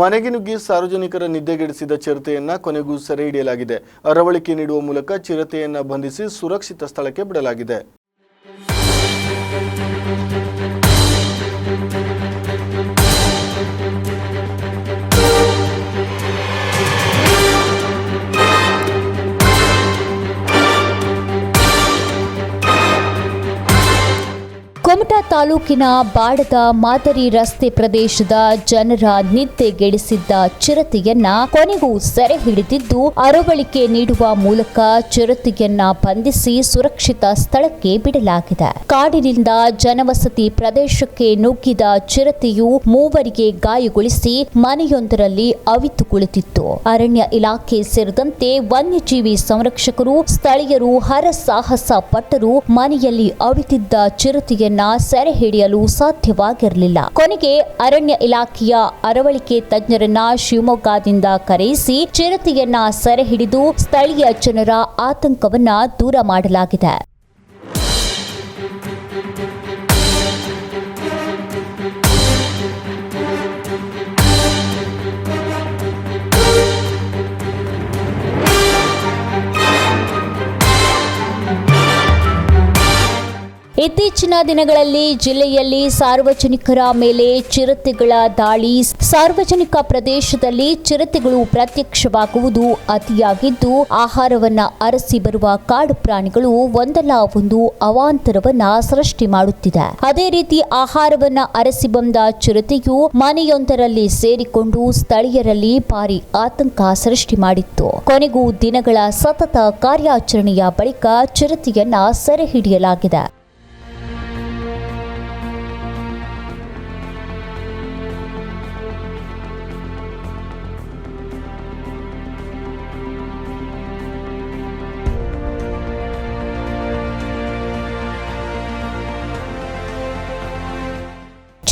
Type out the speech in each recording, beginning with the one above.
ಮನೆಗೆ ನುಗ್ಗಿ ಸಾರ್ವಜನಿಕರ ನಿದ್ದೆಗೆಡಿಸಿದ ಚಿರತೆಯನ್ನ ಕೊನೆಗೂ ಸೆರೆ ಹಿಡಿಯಲಾಗಿದೆ. ಅರವಳಿಕೆ ನೀಡುವ ಮೂಲಕ ಚಿರತೆಯನ್ನ ಬಂಧಿಸಿ ಸುರಕ್ಷಿತ ಸ್ಥಳಕ್ಕೆ ಬಿಡಲಾಗಿದೆ. ಕುಮಟಾ ತಾಲೂಕಿನ ಬಾಡದ ಮಾದರಿ ರಸ್ತೆ ಪ್ರದೇಶದ ಜನರ ನಿದ್ದೆಗೆಡಿಸಿದ್ದ ಚಿರತೆಯನ್ನ ಕೊನೆಗೂ ಸೆರೆ ಹಿಡಿದಿದ್ದು, ಅರವಳಿಕೆ ನೀಡುವ ಮೂಲಕ ಚಿರತೆಯನ್ನ ಬಂಧಿಸಿ ಸುರಕ್ಷಿತ ಸ್ಥಳಕ್ಕೆ ಬಿಡಲಾಗಿದೆ. ಕಾಡಿನಿಂದ ಜನವಸತಿ ಪ್ರದೇಶಕ್ಕೆ ನುಗ್ಗಿದ ಚಿರತೆಯು ಮೂವರಿಗೆ ಗಾಯಗೊಳಿಸಿ ಮನೆಯೊಂದರಲ್ಲಿ ಅವಿತು ಕುಳಿತಿತ್ತು. ಅರಣ್ಯ ಇಲಾಖೆ ಸೇರಿದಂತೆ ವನ್ಯಜೀವಿ ಸಂರಕ್ಷಕರು, ಸ್ಥಳೀಯರು ಹರಸಾಹಸ ಪಟ್ಟರು ಮನೆಯಲ್ಲಿ ಅವಿತಿದ್ದ ಚಿರತೆಯನ್ನ ಸೆರೆ ಹಿಡಿಯಲು ಸಾಧ್ಯವಾಗಿರಲಿಲ್ಲ. ಕೊನೆಗೆ ಅರಣ್ಯ ಇಲಾಖೆಯ ಅರವಳಿಕೆ ತಜ್ಞರನ್ನ ಶಿವಮೊಗ್ಗದಿಂದ ಕರೆಯಿಸಿ ಚಿರತೆಯನ್ನ ಸೆರೆ ಸ್ಥಳೀಯ ಜನರ ಆತಂಕವನ್ನ ದೂರ ಮಾಡಲಾಗಿದೆ. ಇತ್ತೀಚಿನ ದಿನಗಳಲ್ಲಿ ಜಿಲ್ಲೆಯಲ್ಲಿ ಸಾರ್ವಜನಿಕರ ಮೇಲೆ ಚಿರತೆಗಳ ದಾಳಿ. ಸಾರ್ವಜನಿಕ ಪ್ರದೇಶದಲ್ಲಿ ಚಿರತೆಗಳು ಪ್ರತ್ಯಕ್ಷವಾಗುವುದು ಅತಿಯಾಗಿದ್ದು, ಆಹಾರವನ್ನ ಅರಸಿ ಬರುವ ಕಾಡು ಪ್ರಾಣಿಗಳು ಒಂದಲ್ಲ ಒಂದು ಅವಾಂತರವನ್ನ ಸೃಷ್ಟಿ ಮಾಡುತ್ತಿದೆ. ಅದೇ ರೀತಿ ಆಹಾರವನ್ನ ಅರಸಿ ಬಂದ ಚಿರತೆಯು ಮನೆಯೊಂದರಲ್ಲಿ ಸೇರಿಕೊಂಡು ಸ್ಥಳೀಯರಲ್ಲಿ ಭಾರಿ ಆತಂಕ ಸೃಷ್ಟಿ ಮಾಡಿತ್ತು. ಕೊನೆಗೂ ದಿನಗಳ ಸತತ ಕಾರ್ಯಾಚರಣೆಯ ಬಳಿಕ ಚಿರತೆಯನ್ನ ಸೆರೆ ಹಿಡಿಯಲಾಗಿದೆ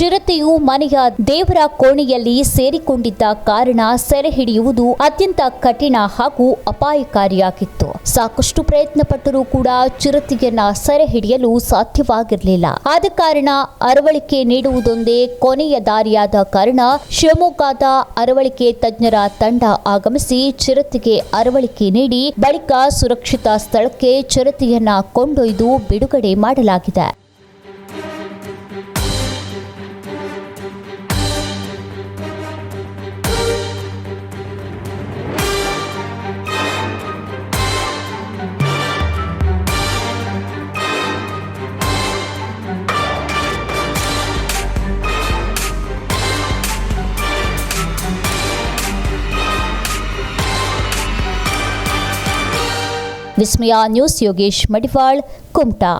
ಚಿರತೆಯು ಮನೆಯ ದೇವರ ಕೋಣೆಯಲ್ಲಿ ಸೇರಿಕೊಂಡಿದ್ದ ಕಾರಣ ಸೆರೆ ಹಿಡಿಯುವುದು ಅತ್ಯಂತ ಕಠಿಣ ಹಾಗೂ ಅಪಾಯಕಾರಿಯಾಗಿತ್ತು. ಸಾಕಷ್ಟು ಪ್ರಯತ್ನ ಪಟ್ಟರೂ ಕೂಡ ಚಿರತೆಯನ್ನ ಸೆರೆ ಹಿಡಿಯಲು ಸಾಧ್ಯವಾಗಿರಲಿಲ್ಲ. ಆದ ಕಾರಣ ಅರವಳಿಕೆ ನೀಡುವುದೊಂದೇ ಕೊನೆಯ ದಾರಿಯಾದ ಕಾರಣ ಶಿವಮೊಗ್ಗದ ಅರವಳಿಕೆ ತಜ್ಞರ ತಂಡ ಆಗಮಿಸಿ ಚಿರತೆಗೆ ಅರವಳಿಕೆ ನೀಡಿ ಬಳಿಕ ಸುರಕ್ಷಿತ ಸ್ಥಳಕ್ಕೆ ಚಿರತೆಯನ್ನ ಕೊಂಡೊಯ್ದು ಬಿಡುಗಡೆ ಮಾಡಲಾಗಿದೆ. విస్మయ న్యూస్ యోగేష్ మడివాళ్ కుమ్టా.